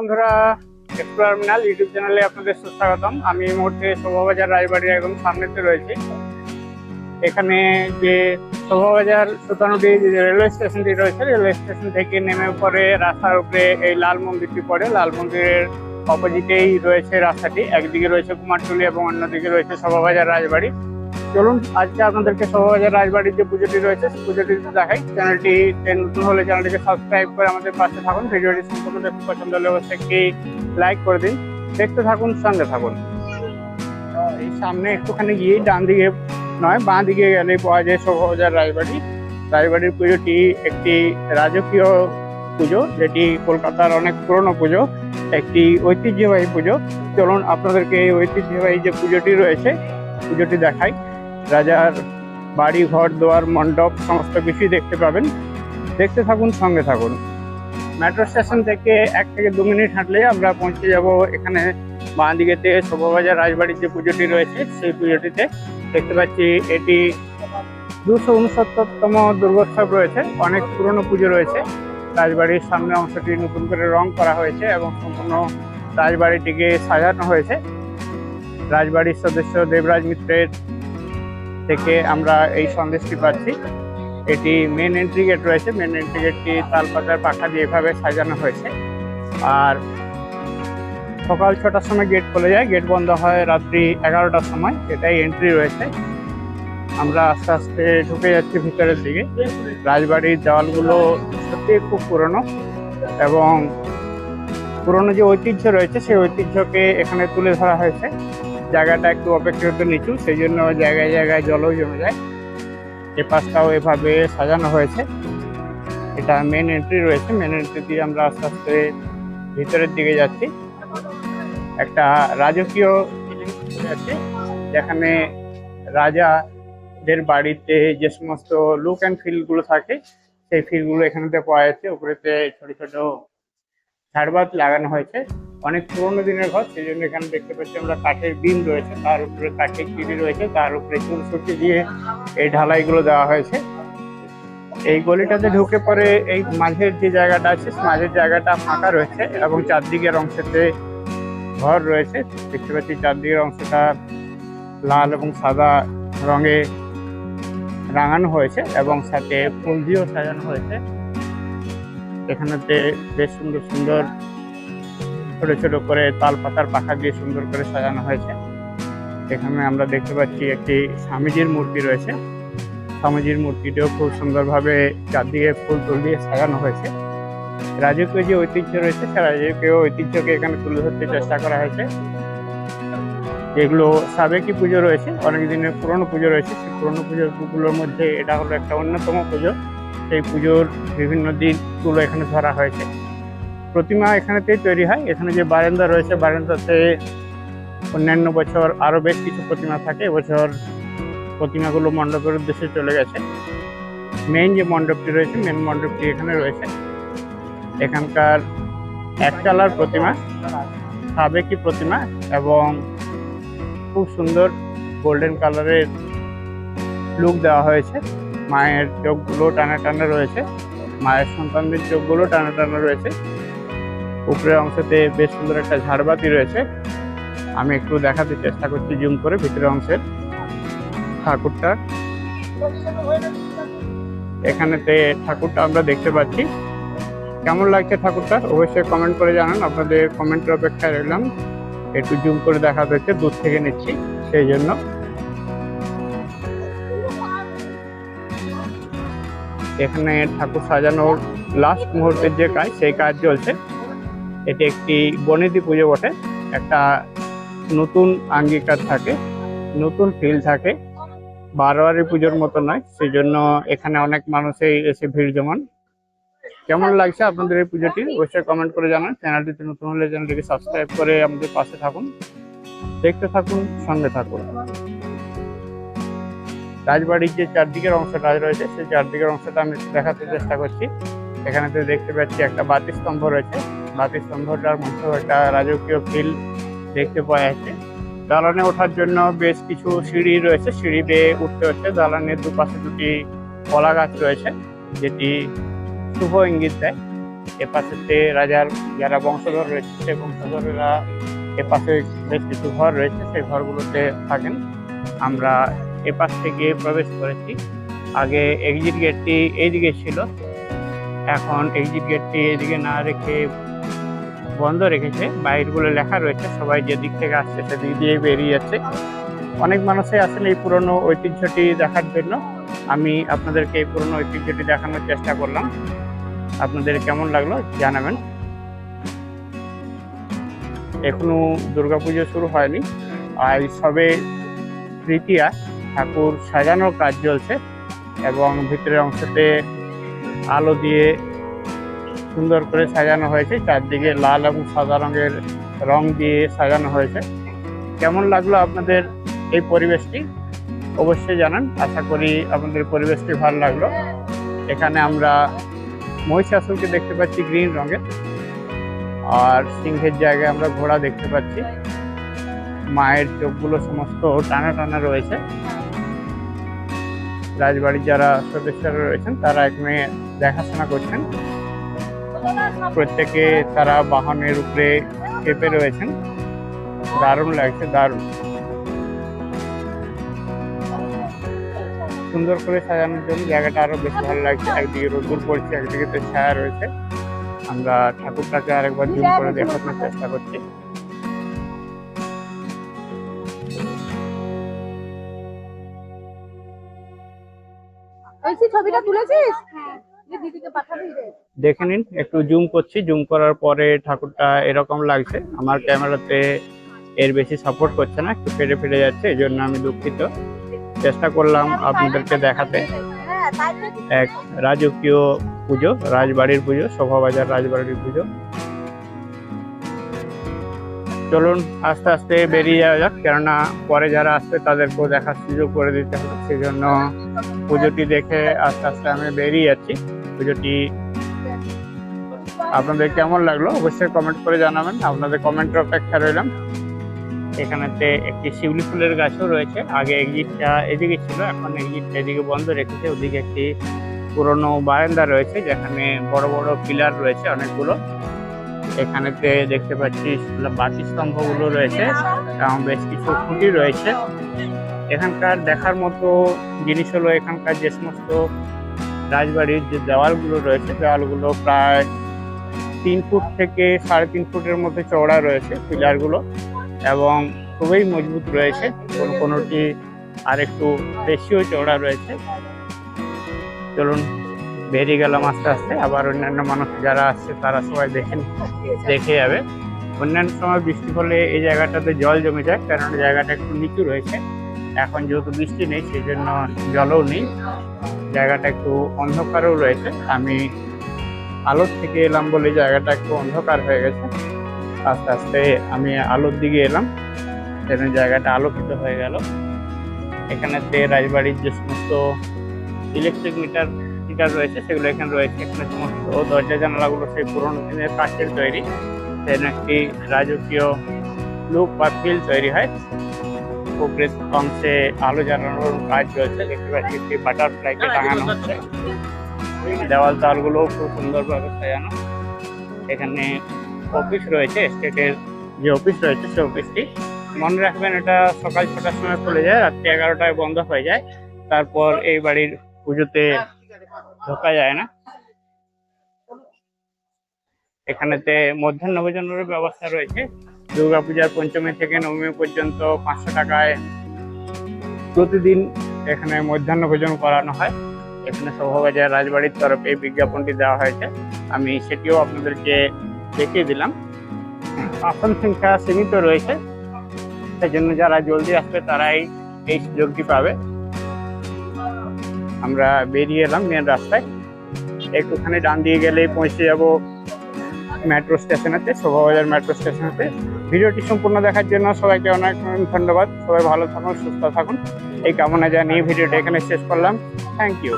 বন্ধুরা explorer YouTube চ্যানেলে আপনাদের সুস্বাগতম। আমি এই মুহূর্তে শোভাবাজার রায়বাড়ির একদম সামনেতে রয়েছি। এখানে যে শোভাবাজার সুতানুটি রেলওয়ে স্টেশনটি রয়েছে, রেলওয়ে স্টেশন থেকে নেমে পরে রাস্তার উপরে এই লাল মন্দিরটি পড়ে। লাল মন্দিরের অপোজিটেই রয়েছে রাস্তাটি। একদিকে রয়েছে কুমারটুলি এবং অন্যদিকে রয়েছে শোভাবাজার রাজবাড়ি চলুন, আজকে আপনাদেরকে শোভাবাজার রাজবাড়ির যে পুজোটি রয়েছে। সেই পুজোটি দেখাই, চ্যানেলটি নতুন হলে চ্যানেলটিকে সাবস্ক্রাইব করে আমাদের পাশে থাকুন। ভিডিওটি সম্পূর্ণ দেখতে পছন্দ হলে অবশ্যই একটি লাইক করে দিন। দেখতে থাকুন, সঙ্গে থাকুন। এই সামনে একটুখানি গিয়ে ডান দিকে নয়, বাঁ দিকে গেলে পাওয়া যায় শোভাবাজার রাজবাড়ি। রাজবাড়ির পুজোটি একটি রাজকীয় পুজো, যেটি কলকাতার অনেক পুরনো পুজো, একটি ঐতিহ্যবাহী পুজো। চলুন, আপনাদেরকে এই ঐতিহ্যবাহী যে পুজোটি রয়েছে, পুজোটি দেখাই। রাজার বাড়ি, ঘর, দোয়ার, মণ্ডপ, সমস্ত কিছুই দেখতে পাবেন। দেখতে থাকুন, সঙ্গে থাকুন। মেট্রো স্টেশন থেকে এক থেকে দু মিনিট হাঁটলে আমরা পৌঁছে যাব এখানে বাঁ দিকেতে শোভাবাজার রাজবাড়ির যে পুজোটি রয়েছে, সেই পুজোটিতে। দেখতে পাচ্ছি এটি দুশো উনসত্তরতম দুর্গোৎসব রয়েছে। অনেক পুরনো পুজো রয়েছে। রাজবাড়ির সামনের অংশটি নতুন করে রং করা হয়েছে এবং সম্পূর্ণ রাজবাড়িটিকে সাজানো হয়েছে। রাজবাড়ির সদস্য দেবরাজ মিত্রের থেকে আমরা এই সন্দেশটি পাচ্ছি। এটি মেন এন্ট্রি গেট রয়েছে। মেন এন্ট্রি গেটটি তালপাতার পাখা দিয়ে এভাবে সাজানো হয়েছে। আর সকাল ছটার সময় গেট খুলে যায়। গেট বন্ধ হয় রাত্রি এগারোটার সময়। এটাই এন্ট্রি রয়েছে। আমরা আস্তে আস্তে ঢুকে যাচ্ছি ভিতরের দিকে। রাজবাড়ির দেওয়ালগুলো সত্যি খুব পুরনো এবং পুরনো যে ঐতিহ্য রয়েছে, সেই ঐতিহ্যকে এখানে তুলে ধরা হয়েছে। জায়গাটা একটু অপেক্ষাকৃত নিচু, সেই জন্য জায়গায় জায়গায় জলও জমে যায়। এ পাশটাও এভাবে সাজানো হয়েছে। এটা মেন এন্ট্রি রয়েছে মেন এন্ট্রি দিয়ে আমরা আস্তে আস্তে ভিতরের দিকে যাচ্ছি। একটা রাজকীয় যাচ্ছে, যেখানে রাজাদের বাড়িতে যে সমস্ত লুক অ্যান্ড ফিলগুলো থাকে, সেই ফিলগুলো এখানেতে পাওয়া যাচ্ছে। উপরেতে ছোট ছোট ঝাড়বাত লাগানো হয়েছে। অনেক পুরোনো দিনের ঘর, সেই জন্য এখানে দেখতে পাচ্ছি আমরা কাঠের বিম রয়েছে, তার উপরে কাঠের কিড়ি রয়েছে, তার উপরে চুল সুটি দিয়ে এই ঢালাইগুলো দেওয়া হয়েছে। এই গলিটাতে ঢুকে পরে এই মাঝের যে জায়গাটা আছে মাঝের জায়গাটা ফাঁকা রয়েছে এবং চারদিকের অংশেতে ঘর রয়েছে। দেখতে পাচ্ছি চারদিকের অংশটা লাল এবং সাদা রঙে রাঙানো হয়েছে এবং সাথে ফুল দিয়েও সাজানো হয়েছে। এখানেতে বেশ সুন্দর সুন্দর ছোট ছোট করে তাল পাতার পাখা দিয়ে সুন্দর করে সাজানো হয়েছে। এখানে আমরা দেখতে পাচ্ছি একটি স্বামীজির মূর্তি রয়েছে। স্বামীজির মূর্তিটিও খুব সুন্দরভাবে চারদিকে ফুল তুল দিয়ে সাজানো হয়েছে। রাজকীয় যে ঐতিহ্য রয়েছে, সে রাজকীয় ঐতিহ্যকে এখানে তুলে ধরতে চেষ্টা করা হয়েছে। যেগুলো সাবেকি পুজো রয়েছে, অনেক দিনের পুরনো পুজো রয়েছে। সেই পুরনো পুজোগুলোর মধ্যে এটা হলো একটা অন্যতম পুজো। সেই পুজোর বিভিন্ন দিকগুলো এখানে ধরা হয়েছে। প্রতিমা এখানেতেই তৈরি হয়। এখানে যে বারান্দা রয়েছে, বারান্দাতে অন্যান্য বছর আরও বেশ কিছু প্রতিমা থাকে। এবছর প্রতিমাগুলো মণ্ডপের উদ্দেশ্যে চলে গেছে। মেইন যে মণ্ডপটি রয়েছে মেন মণ্ডপটি এখানে রয়েছে। এখানকার একতলার প্রতিমা, সাবেকি প্রতিমা এবং খুব সুন্দর গোল্ডেন কালারের লুক দেওয়া হয়েছে। মায়ের চোখগুলো টানা টানা রয়েছে। মায়ের সন্তানদের চোখগুলো টানা টানা রয়েছে। উপরের অংশতে বেশ সুন্দর একটা ঝাড়বাতি রয়েছে। আমি একটু দেখাতে চেষ্টা করছি জুম করে ভিতরের অংশের ঠাকুরটা। এখানেতে ঠাকুরটা আমরা দেখতে পাচ্ছি। কেমন লাগছে ঠাকুরটা? অবশ্যই কমেন্ট করে জানান। আপনাদের কমেন্টের অপেক্ষায় রইলাম। একটু জুম করে দেখা যাচ্ছে দূর থেকে নিচ্ছি, সেই জন্য। এখানে ঠাকুর সাজানোর লাস্ট মুহূর্তের যে কাজ, সেই কাজ চলছে। এটি একটি বনেদি পুজো বটে। একটা নতুন আঙ্গিকার থাকে, নতুন ফিল থাকে। বারোয়ারি পুজোর মতো নয় সেই জন্য এখানে অনেক মানুষই এসে ভিড় জমান। কেমন লাগছে আপনাদের এই পুজোটি? অবশ্যই কমেন্ট করে জানান। চ্যানেলটিতে নতুন হলে চ্যানেলটিকে সাবস্ক্রাইব করে আমাদের পাশে থাকুন। দেখতে থাকুন, সঙ্গে থাকুন। রাজবাড়ির যে চারদিকের অংশটা রয়েছে, সেই চারদিকের অংশটা আমি দেখাতে চেষ্টা করছি। এখানেতে দেখতে পাচ্ছি একটা বাতি স্তম্ভ রয়েছে। বাতি স্তম্ভটার মধ্যেও একটা রাজকীয় ফিল দেখতে পাওয়া যাচ্ছে। দালানে ওঠার জন্য বেশ কিছু সিঁড়ি রয়েছে। সিঁড়ি দিয়ে উঠতে হচ্ছে। দালানের দুপাশে দুটি কলা গাছ রয়েছে, যেটি শুভ ইঙ্গিত দেয়। এপাশেতে রাজার যারা বংশধর রয়েছে, সেই বংশধরেরা এপাশে বেশ কিছু ঘর রয়েছে। সেই ঘরগুলোতে থাকেন। আমরা এপাশ থেকে প্রবেশ করেছি। আগে এক্সিট গেটটি এইদিকে ছিল। এখন এক্সিট গেটটি এদিকে না রেখে বন্ধ রেখেছে। বাইরগুলো লেখা রয়েছে। সবাই যে দিক থেকে আসছে সেদিক দিয়ে বেরিয়ে যাচ্ছে। অনেক মানুষই আসেন এই পুরনো ঐতিহ্যটি দেখার জন্য। আমি আপনাদেরকে এই পুরনো ঐতিহ্যটি দেখানোর চেষ্টা করলাম। আপনাদের কেমন লাগল জানাবেন। এখনও দুর্গাপুজো শুরু হয়নি। আর সবে তৃতীয়া। ঠাকুর সাজানোর কাজ চলছে এবং ভিতরের অংশতে আলো দিয়ে সুন্দর করে সাজানো হয়েছে। চারদিকে লাল এবং সাদা রঙের রং দিয়ে সাজানো হয়েছে। কেমন লাগল আপনাদের এই পরিবেশটি? অবশ্যই জানান। আশা করি আপনাদের পরিবেশটি ভালো লাগল। এখানে আমরা মহিষাসুরকে দেখতে পাচ্ছি গ্রিন রঙের আর সিংহের জায়গায় আমরা ঘোড়া দেখতে পাচ্ছি। মায়ের চোখগুলো সমস্ত টানা টানা রয়েছে। রাজবাড়ির যারা সদস্যরা রয়েছেন, তারা এখানে দেখাশোনা করছেন। প্রত্যেকে তারা বাহনের উপরে চেপে রয়েছেন। দারুণ লাগছে দারুণ। সুন্দর করে সাজানোর জন্য জায়গাটা আরও বেশি ভালো লাগছে। একদিকে রোদ্দুর পড়ছে একদিকে তো ছায়া রয়েছে। আমরা ঠাকুরটাকে আরেকবার জুম করে দেখানোর চেষ্টা করছি। ছবিটা তুলেছিস? যে দিদিকে পাঠাবি রে দেখে নিন, একটু জুম করছি জুম করার পরে ঠাকুরটা এরকম লাগছে। আমার ক্যামেরাতে এর বেশি সাপোর্ট করছে না, একটু ফেটে ফেটে যাচ্ছে, এই জন্য আমি দুঃখিত। চেষ্টা করলাম আপনাদেরকে দেখাতে। এক রাজকীয় পুজো, রাজবাড়ির পুজো, শোভাবাজার রাজবাড়ির পুজো। চলুন, আস্তে আস্তে বেরিয়ে যাওয়া যাক, কেননা পরে যারা আসবে তাদেরকেও দেখার সুযোগ করে দিতে হবে সেই জন্য পুজোটি দেখে আস্তে আস্তে আমি বেরিয়ে যাচ্ছি। পুজোটি আপনাদের কেমন লাগল অবশ্যই কমেন্ট করে জানাবেন। আপনাদের কমেন্টের অপেক্ষা রইলাম। এখানেতে একটি শিউলি ফুলের গাছও রয়েছে। আগে এক্সিটটা এদিকে ছিল, এখন এক্সিটটা এদিকে বন্ধ রেখেছে। ওদিকে একটি পুরনো বারান্দা রয়েছে, যেখানে বড় বড় পিলার রয়েছে অনেকগুলো। এখানেতে দেখতে পাচ্ছি বাতি স্তম্ভগুলো রয়েছে, এবং বেশ কিছু খুঁটি রয়েছে। এখানকার দেখার মতো জিনিস হলো এখানকার যে সমস্ত রাজবাড়ির যে দেওয়ালগুলো রয়েছে, দেওয়ালগুলো প্রায় তিন ফুট থেকে সাড়ে তিন ফুটের মধ্যে চওড়া রয়েছে পিলারগুলো এবং খুবই মজবুত রয়েছে। কোনো কোনোটি আর একটু বেশিও চওড়া রয়েছে। চলুন, বেরিয়ে গেলাম আস্তে আস্তে। আবার অন্যান্য মানুষ যারা আসছে, তারা সবাই দেখেন দেখে যাবে। অন্যান্য সময় বৃষ্টি হলে এই জায়গাটাতে জল জমে যায়, কারণ জায়গাটা একটু নিচু রয়েছে। এখন যেহেতু বৃষ্টি নেই সেই জন্য জলও নেই। জায়গাটা একটু অন্ধকারও রয়েছে। আমি আলোর থেকে এলাম বলে জায়গাটা একটু অন্ধকার হয়ে গেছে। আস্তে আস্তে আমি আলোর দিকে এলাম। সেখানে জায়গাটা আলোকিত হয়ে গেল। এখানেতে রাজবাড়ির যে সমস্ত ইলেকট্রিক মিটার মিটার রয়েছে, সেগুলো এখানে রয়েছে। এখানে সমস্ত দরজা জানালাগুলো সেই পুরোনো দিনের কাঠের তৈরি। সেখানে একটি রাজকীয় লুক বা ফিল তৈরি হয়। উপরের অংশে আলো জ্বালানোর কাজ চলছে দেখতে পাচ্ছি একটি বাটারফ্লাইকে টাঙানো হচ্ছে। দেওয়াল তালগুলো খুব সুন্দরভাবে সাজানো। এখানে অফিস রয়েছে স্টেটের যে অফিস রয়েছে সেই অফিসটি মনে রাখবেন এটা সকাল ছটার সময় খুলে যায় রাত্রি এগারোটায় বন্ধ হয়ে যায়। তারপর এই বাড়ির পুজোতে ঢোকা যায় না। এখানেতে মধ্যাহ্ন ভোজনের ব্যবস্থা রয়েছে। দুর্গাপূজার পঞ্চমী থেকে নবমী পর্যন্ত পাঁচশো টাকায় প্রতিদিন এখানে মধ্যাহ্ন ভোজন করানো হয়। এখানে শোভাবাজার রাজবাড়ির তরফে বিজ্ঞাপনটি দেওয়া হয়েছে। আমি সেটিও আপনাদেরকে দেখিয়ে দিলাম। আসন সংখ্যা সীমিত রয়েছে। সেই জন্য যারা জলদি আসবে তারাই এই সুযোগটি পাবে। আমরা বেরিয়ে এলাম মেন রাস্তায়। একটুখানি ডান দিয়ে গেলেই পৌঁছে যাব মেট্রো স্টেশনেতে শোভাবাজার মেট্রো স্টেশনেতে ভিডিওটি সম্পূর্ণ দেখার জন্য সবাইকে অনেক ধন্যবাদ। সবাই ভালো থাকুন, সুস্থ থাকুন। এই কামনা জানিয়ে ভিডিওটা এখানে শেষ করলাম। Thank you